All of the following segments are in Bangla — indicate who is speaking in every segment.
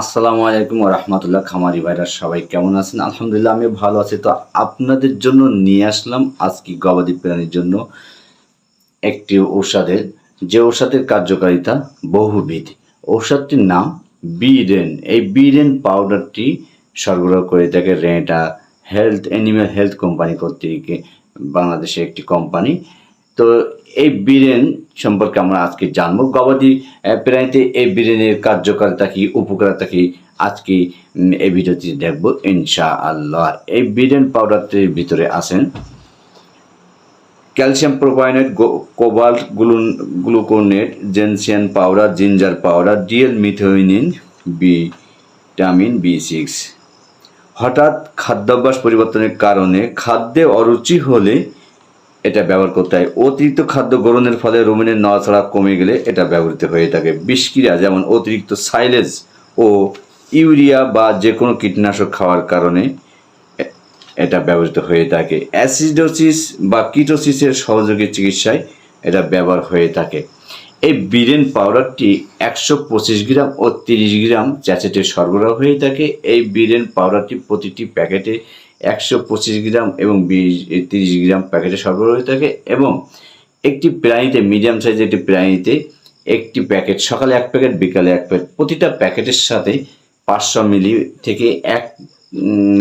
Speaker 1: আসসালামু আলাইকুম রহমতুল্লাহ খামারি ভাইরা, সবাই কেমন আছেন? আলহামদুলিল্লাহ আমি ভালো আছি। তো আপনাদের জন্য নিয়ে আসলাম আজকে গবাদি প্রাণীর জন্য একটি ঔষধের। যে ঔষধের কার্যকারিতা বহুবিধ। ঔষধটির নাম বিরেন এই বিরেন পাউডারটি সরবরাহ করে থাকে রেটা হেলথ, অ্যানিম্যাল হেলথ কোম্পানি কর্তৃক বাংলাদেশে একটি কোম্পানি। তো এই বীরেন সম্পর্কে আমরা আজকে জানব। গবাদি প্রাণীতে এই বীরেনের কার্যকারিতা কি, উপকারিতা কি, আজকে এই ভিডিওটি দেখব ইনশা আল্লাহ এই বীরেন পাউডারটির ভিতরে আছেন calcium propionate cobalt, gluon, gluconate, gentian powder, ginger powder, DL methionine vitamin B six. হঠাৎ খাদ্যাভ্যাস পরিবর্তনের কারণে খাদ্যে অরুচি হলে এটা ব্যবহার করতে হয়। অতিরিক্ত খাদ্য গ্রহণের ফলে রুমেনের নড়াচড়া কমে গেলে এটা ব্যবহৃত হয়ে থাকে। বিষক্রিয়া যেমন অতিরিক্ত সাইলেজ ও ইউরিয়া বা যে কোনো কীটনাশক খাওয়ার কারণে এটা ব্যবহৃত হয়ে থাকে। অ্যাসিডোসিস বা কিটোসিসের সহযোগী চিকিৎসায় এটা ব্যবহার হয়ে থাকে। এই বিরেন পাউডারটি একশো পঁচিশ গ্রাম ও তিরিশ গ্রাম চ্যাচেটে সরবরাহ হয়ে থাকে। এই বিরেন পাউডারটি প্রতিটি প্যাকেটে একশো পঁচিশ গ্রাম এবং বিশ তিরিশ গ্রাম প্যাকেটে সরবরাহ হয়ে থাকে এবং একটি প্রাণীতে মিডিয়াম সাইজের একটি প্রাণীতে একটি প্যাকেট, সকালে এক প্যাকেট, বিকালে এক প্যাকেট, প্রতিটা প্যাকেটের সাথে পাঁচশো মিলি থেকে এক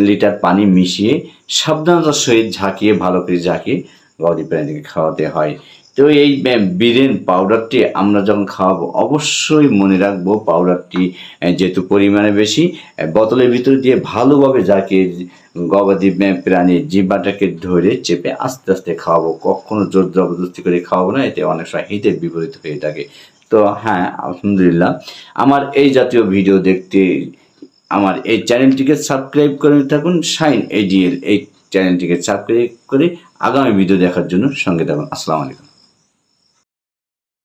Speaker 1: লিটার পানি মিশিয়ে সাবধানতার সহিত ঝাঁকিয়ে, ভালো করে ঝাঁকিয়ে গবাদি প্রাণীকে খাওয়াতে হয়। তো এই বীরেন পাউডারটি আমরা যখন খাওয়াবো, অবশ্যই মনে রাখব পাউডারটি যেহেতু পরিমাণে বেশি বোতলের ভিতরে দিয়ে ভালোভাবে যাকে, গবাদি প্রাণীর জিব্বাটাকে ধরে চেপে আস্তে আস্তে খাওয়াবো। কখনো জোর জবরদস্তি করে খাওয়াবো না, এতে অনেক সময় হিতের বিপরীত হয়ে থাকে। তো হ্যাঁ আলহামদুলিল্লাহ, আমার এই জাতীয় ভিডিও দেখতে, আমার এই চ্যানেলটিকে সাবস্ক্রাইব করে থাকুন শাইন এডিএল এই চ্যানেলটিকে সাবস্ক্রাইব করে আগামী ভিডিও দেখার জন্য সঙ্গে থাকুন। আসসালামু আলাইকুম।